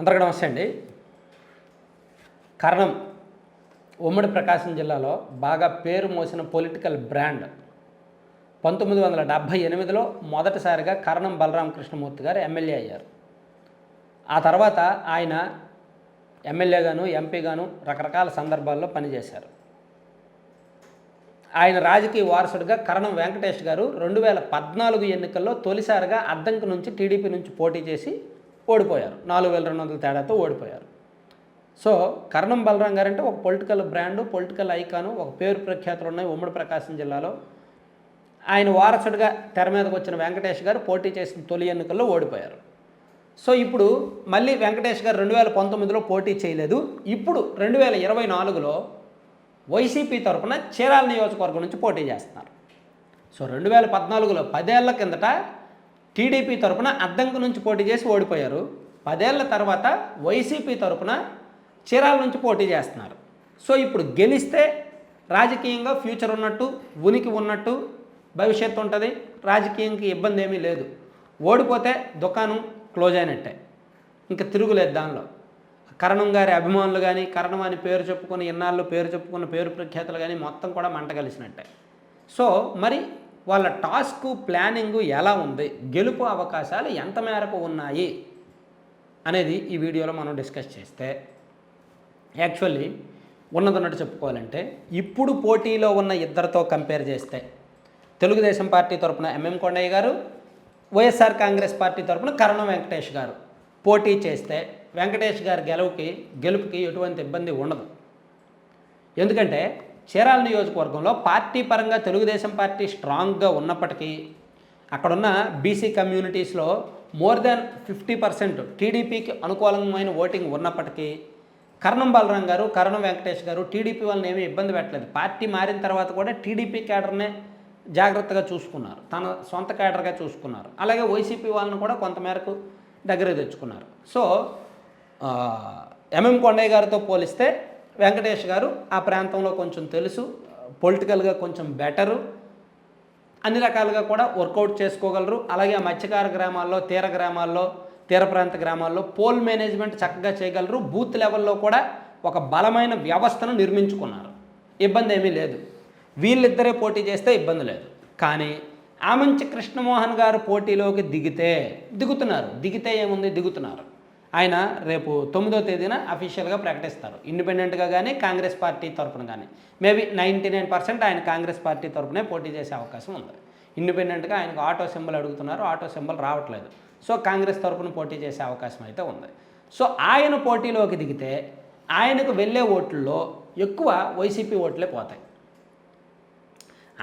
అందరికీ నమస్తే అండి. కరణం ఉమ్మడి ప్రకాశం జిల్లాలో బాగా పేరు మోసిన పొలిటికల్ బ్రాండ్ పంతొమ్మిది వందల డెబ్భై ఎనిమిదిలో మొదటిసారిగా కరణం బలరామ కృష్ణమూర్తి గారు ఎమ్మెల్యే అయ్యారు. ఆ తర్వాత ఆయన ఎమ్మెల్యేగాను ఎంపీగాను రకరకాల సందర్భాల్లో పనిచేశారు. ఆయన రాజకీయ వారసుడిగా కరణం వెంకటేష్ గారు రెండు వేల పద్నాలుగు ఎన్నికల్లో తొలిసారిగా అద్దంకి నుంచి టీడీపీ నుంచి పోటీ చేసి ఓడిపోయారు. నాలుగు వేల రెండు వందల తేడాతో ఓడిపోయారు. సో కర్ణం బలరాం గారు అంటే ఒక పొలిటికల్ బ్రాండు పొలిటికల్ ఐకాను ఒక పేరు ప్రఖ్యాతులు ఉన్నాయి ఉమ్మడి ప్రకాశం జిల్లాలో. ఆయన వారసుడిగా తెర మీదకి వచ్చిన వెంకటేష్ గారు పోటీ చేసిన తొలి ఎన్నికల్లో ఓడిపోయారు. సో ఇప్పుడు మళ్ళీ వెంకటేష్ గారు రెండు వేల పంతొమ్మిదిలో పోటీ చేయలేదు. ఇప్పుడు రెండు వేల ఇరవై నాలుగులో వైసీపీ తరఫున చీరాల నియోజకవర్గం నుంచి పోటీ చేస్తున్నారు. సో రెండు వేల పద్నాలుగులో పదేళ్ళ కిందట టీడీపీ తరపున అద్దంకు నుంచి పోటీ చేసి ఓడిపోయారు. పదేళ్ళ తర్వాత వైసీపీ తరపున చీరాల నుంచి పోటీ చేస్తున్నారు. సో ఇప్పుడు గెలిస్తే రాజకీయంగా ఫ్యూచర్ ఉన్నట్టు ఉనికి ఉన్నట్టు భవిష్యత్తు ఉంటుంది. రాజకీయంకి ఇబ్బంది ఏమీ లేదు. ఓడిపోతే దుకాణం క్లోజ్ అయినట్టే. ఇంకా తిరుగులేదు దానిలో. కరణం గారి అభిమానులు కానీ కరణం అని పేరు చెప్పుకుని ఇన్నాళ్ళు పేరు చెప్పుకున్న పేరు ప్రఖ్యాతులు కానీ మొత్తం కూడా మంట కలిసినట్టే. సో మరి వాళ్ళ టాస్క్ ప్లానింగ్ ఎలా ఉంది? గెలుపు అవకాశాలు ఎంత మేరకు ఉన్నాయి? అనేది ఈ వీడియోలో మనం డిస్కస్ చేస్తే యాక్చువల్లీ ఉన్నదన్నట్టు చెప్పుకోవాలంటే ఇప్పుడు పోటీలో ఉన్న ఇద్దరితో కంపేర్ చేస్తే తెలుగుదేశం పార్టీ తరపున ఎంఎం కొండయ్య గారు వైఎస్ఆర్ కాంగ్రెస్ పార్టీ తరపున కరణం వెంకటేష్ గారు పోటీ చేస్తే వెంకటేష్ గారి గెలుపుకి గెలుపుకి ఎటువంటి ఇబ్బంది ఉండదు. ఎందుకంటే చీరాల నియోజకవర్గంలో పార్టీ పరంగా తెలుగుదేశం పార్టీ స్ట్రాంగ్గా ఉన్నప్పటికీ అక్కడున్న బీసీ కమ్యూనిటీస్లో మోర్ దాన్ ఫిఫ్టీ పర్సెంట్ టీడీపీకి అనుకూలమైన ఓటింగ్ ఉన్నప్పటికీ కరణం బలరాం గారు కరణం వెంకటేష్ గారు టీడీపీ వాళ్ళని ఏమీ ఇబ్బంది పెట్టలేదు. పార్టీ మారిన తర్వాత కూడా టీడీపీ క్యాడర్నే జాగ్రత్తగా చూసుకున్నారు. తన సొంత క్యాడర్గా చూసుకున్నారు. అలాగే వైసీపీ వాళ్ళని కూడా కొంతమేరకు దగ్గర తెచ్చుకున్నారు. సో ఎంఎం కొండయ్య గారితో పోలిస్తే వెంకటేష్ గారు ఆ ప్రాంతంలో కొంచెం తెలుసు పొలిటికల్గా కొంచెం బెటరు అన్ని రకాలుగా కూడా వర్కౌట్ చేసుకోగలరు. అలాగే ఆ మత్స్యకార గ్రామాల్లో తీర గ్రామాల్లో తీర ప్రాంత గ్రామాల్లో పోల్ మేనేజ్మెంట్ చక్కగా చేయగలరు. బూత్ లెవెల్లో కూడా ఒక బలమైన వ్యవస్థను నిర్మించుకున్నారు. ఇబ్బంది ఏమీ లేదు. వీళ్ళిద్దరే పోటీ చేస్తే ఇబ్బంది లేదు. కానీ ఆమంచి కృష్ణమోహన్ గారు పోటీలోకి దిగితే దిగుతున్నారు. దిగితే ఏముంది? దిగుతున్నారు. ఆయన రేపు తొమ్మిదో తేదీన అఫీషియల్గా ప్రకటిస్తారు. ఇండిపెండెంట్గా కానీ కాంగ్రెస్ పార్టీ తరపున కానీ మేబీ నైంటీ నైన్ పర్సెంట్ ఆయన కాంగ్రెస్ పార్టీ తరపునే పోటీ చేసే అవకాశం ఉంది. ఇండిపెండెంట్గా ఆయనకు ఆటో సింబల్ అడుగుతున్నారు ఆటో సింబల్ రావట్లేదు. సో కాంగ్రెస్ తరపున పోటీ చేసే అవకాశం అయితే ఉంది. సో ఆయన పోటీలోకి దిగితే ఆయనకు వెళ్ళే ఓట్లలో ఎక్కువ వైసీపీ ఓట్లే పోతాయి.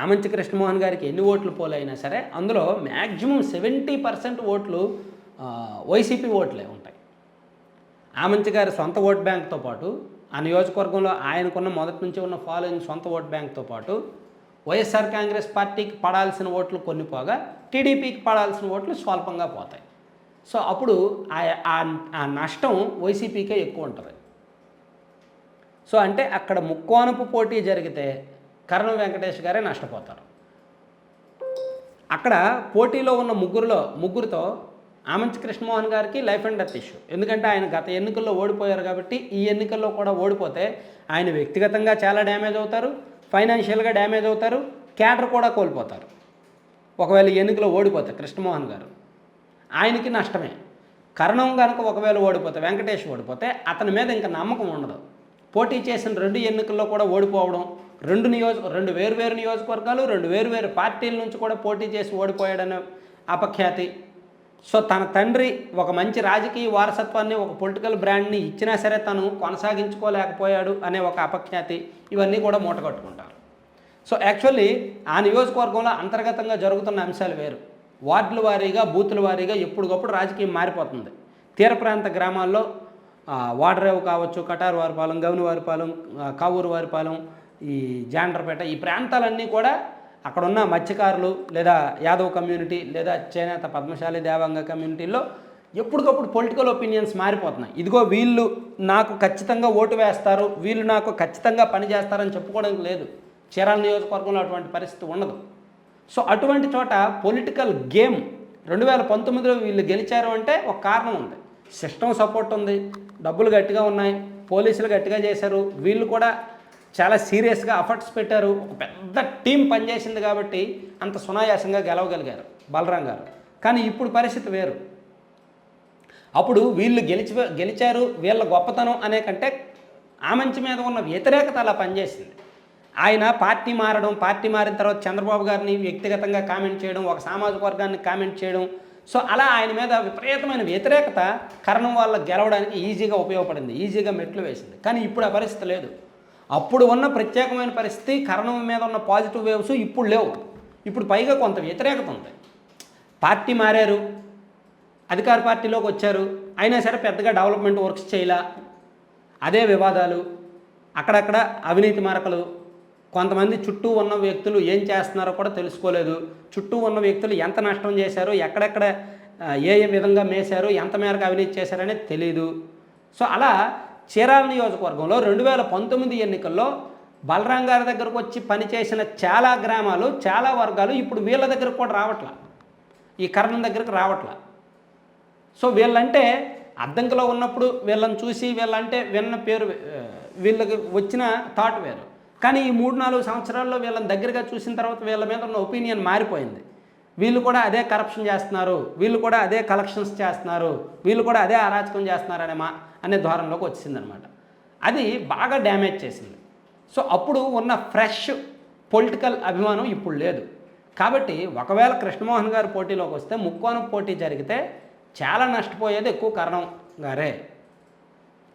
ఆమంచి కృష్ణమోహన్ గారికి ఎన్ని ఓట్లు పోలైనా సరే అందులో మ్యాక్సిమం సెవెంటీ పర్సెంట్ ఓట్లు వైసీపీ ఓట్లే ఉంటాయి. ఆమంచి గారి సొంత ఓట్ బ్యాంక్తో పాటు ఆ నియోజకవర్గంలో ఆయనకున్న మొదటి నుంచి ఉన్న ఫాలోయింగ్ సొంత ఓట్ బ్యాంక్తో పాటు వైఎస్ఆర్ కాంగ్రెస్ పార్టీకి పడాల్సిన ఓట్లు కొన్ని పోగా టీడీపీకి పడాల్సిన ఓట్లు స్వల్పంగా పోతాయి. సో అప్పుడు ఆ- ఆ- నష్టం వైసీపీకే ఎక్కువ ఉంటుంది. సో అంటే అక్కడ ముక్కోనపు పోటీ జరిగితే కరణం వెంకటేష్ గారే నష్టపోతారు. అక్కడ పోటీలో ఉన్న ముగ్గురులో ముగ్గురితో ఆమంచి కృష్ణమోహన్ గారికి లైఫ్ అండ్ డెత్ ఇష్యూ. ఎందుకంటే ఆయన గత ఎన్నికల్లో ఓడిపోయారు కాబట్టి ఈ ఎన్నికల్లో కూడా ఓడిపోతే ఆయన వ్యక్తిగతంగా చాలా డ్యామేజ్ అవుతారు ఫైనాన్షియల్గా డ్యామేజ్ అవుతారు క్యాడర్ కూడా కోల్పోతారు. ఒకవేళ ఎన్నికలో ఓడిపోతే కృష్ణమోహన్ గారు ఆయనకి నష్టమే. కరణం కనుక ఒకవేళ ఓడిపోతే వెంకటేష్ ఓడిపోతే అతని మీద ఇంకా నమ్మకం ఉండదు. పోటీ చేసిన రెండు ఎన్నికల్లో కూడా ఓడిపోవడం రెండు నియోజక రెండు వేరువేరు నియోజకవర్గాలు రెండు వేరువేరు పార్టీల నుంచి కూడా పోటీ చేసి ఓడిపోయాడనే అపఖ్యాతి సో తన తండ్రి ఒక మంచి రాజకీయ వారసత్వాన్ని ఒక పొలిటికల్ బ్రాండ్ని ఇచ్చినా సరే తను కొనసాగించుకోలేకపోయాడు అనే ఒక అపఖ్యాతి ఇవన్నీ కూడా మూటగట్టుకుంటారు సో యాక్చువల్లీ ఆ నియోజకవర్గంలో అంతర్గతంగా జరుగుతున్న అంశాలు వేరు. వార్డుల వారీగా బూతుల వారీగా ఎప్పటికప్పుడు రాజకీయం మారిపోతుంది. తీర ప్రాంత గ్రామాల్లో వాడరేవు కావచ్చు కటారు వారిపాలెం గౌని వారిపాలెం కావూరు వారిపాలెం ఈ జాండ్రపేట ఈ ప్రాంతాలన్నీ కూడా అక్కడ ఉన్న మత్స్యకారులు లేదా యాదవ్ కమ్యూనిటీ లేదా చేనేత పద్మశాలి దేవాంగ కమ్యూనిటీల్లో ఎప్పటికప్పుడు పొలిటికల్ ఒపీనియన్స్ మారిపోతున్నాయి. ఇదిగో వీళ్ళు నాకు ఖచ్చితంగా ఓటు వేస్తారు వీళ్ళు నాకు ఖచ్చితంగా పనిచేస్తారని చెప్పుకోవడం చెప్పుకోవడానికి లేదు. చీరాల నియోజకవర్గంలో అటువంటి పరిస్థితి ఉండదు. సో అటువంటి చోట పొలిటికల్ గేమ్ రెండు వేల పంతొమ్మిదిలో వీళ్ళు గెలిచారు అంటే ఒక కారణం ఉంది. సిస్టమ్ సపోర్ట్ ఉంది డబ్బులు గట్టిగా ఉన్నాయి పోలీసులు గట్టిగా చేశారు వీళ్ళు కూడా చాలా సీరియస్గా అఫర్ట్స్ పెట్టారు. ఒక పెద్ద టీం పనిచేసింది కాబట్టి అంత సునాయాసంగా గెలవగలిగారు బలరాం గారు. కానీ ఇప్పుడు పరిస్థితి వేరు. అప్పుడు వీళ్ళు గెలిచి గెలిచారు వీళ్ళ గొప్పతనం అనే కంటే ఆ మంచి మీద ఉన్న వ్యతిరేకత అలా పనిచేసింది. ఆయన పార్టీ మారడం పార్టీ మారిన తర్వాత చంద్రబాబు గారిని వ్యక్తిగతంగా కామెంట్ చేయడం ఒక సామాజిక వర్గాన్ని కామెంట్ చేయడం. సో అలా ఆయన మీద విపరీతమైన వ్యతిరేకత కరణం వల్ల గెలవడానికి ఈజీగా ఉపయోగపడింది ఈజీగా మెట్లు వేసింది. కానీ ఇప్పుడు ఆ పరిస్థితి లేదు. అప్పుడు ఉన్న ప్రత్యేకమైన పరిస్థితి కరణం మీద ఉన్న పాజిటివ్ వేవ్స్ ఇప్పుడు లేవు. ఇప్పుడు పైగా కొంత వ్యతిరేకత ఉంది. పార్టీ మారారు. అధికార పార్టీలోకి వచ్చారు. అయినా సరే పెద్దగా డెవలప్మెంట్ వర్క్స్ చేయలా. అదే వివాదాలు అక్కడక్కడ అవినీతి మరకలు. కొంతమంది చుట్టూ ఉన్న వ్యక్తులు ఏం చేస్తున్నారో కూడా తెలుసుకోలేదు. చుట్టూ ఉన్న వ్యక్తులు ఎంత నష్టం చేశారో ఎక్కడెక్కడ ఏ ఏ విధంగా మేశారు ఎంత మేరకు అవినీతి చేశారనేది తెలియదు సో అలా చీరాల నియోజకవర్గంలో రెండు వేల పంతొమ్మిది ఎన్నికల్లో బలరాం గారి దగ్గరకు వచ్చి పనిచేసిన చాలా గ్రామాలు చాలా వర్గాలు ఇప్పుడు వీళ్ళ దగ్గరకు కూడా రావట్లా. ఈ కరణం దగ్గరకు రావట్లా. సో వీళ్ళంటే అద్దంకిలో ఉన్నప్పుడు వీళ్ళని చూసి వీళ్ళంటే విన్న పేరు వీళ్ళకి వచ్చిన థాట్ వేరు. కానీ ఈ మూడు నాలుగు సంవత్సరాల్లో వీళ్ళని దగ్గరగా చూసిన తర్వాత వీళ్ళ మీద ఉన్న ఒపీనియన్ మారిపోయింది. వీళ్ళు కూడా అదే కరప్షన్ చేస్తున్నారు వీళ్ళు కూడా అదే కలెక్షన్స్ చేస్తున్నారు వీళ్ళు కూడా అదే అరాచకం చేస్తున్నారు అనే మా అనే ధోరణిలోకి వచ్చిందనమాట అది బాగా డ్యామేజ్ చేసింది. సో అప్పుడు ఉన్న ఫ్రెష్ పొలిటికల్ అభిమానం ఇప్పుడు లేదు. కాబట్టి ఒకవేళ కృష్ణమోహన్ గారు పోటీలోకి వస్తే ముక్కోణం పోటీ జరిగితే చాలా నష్టపోయేది ఎక్కువ కారణం గారే.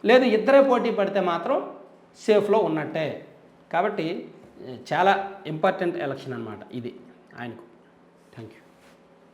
లేదు ఇద్దరే పోటీ పడితే మాత్రం సేఫ్లో ఉన్నట్టే. కాబట్టి చాలా ఇంపార్టెంట్ ఎలక్షన్ అనమాట ఇది ఆయనకు.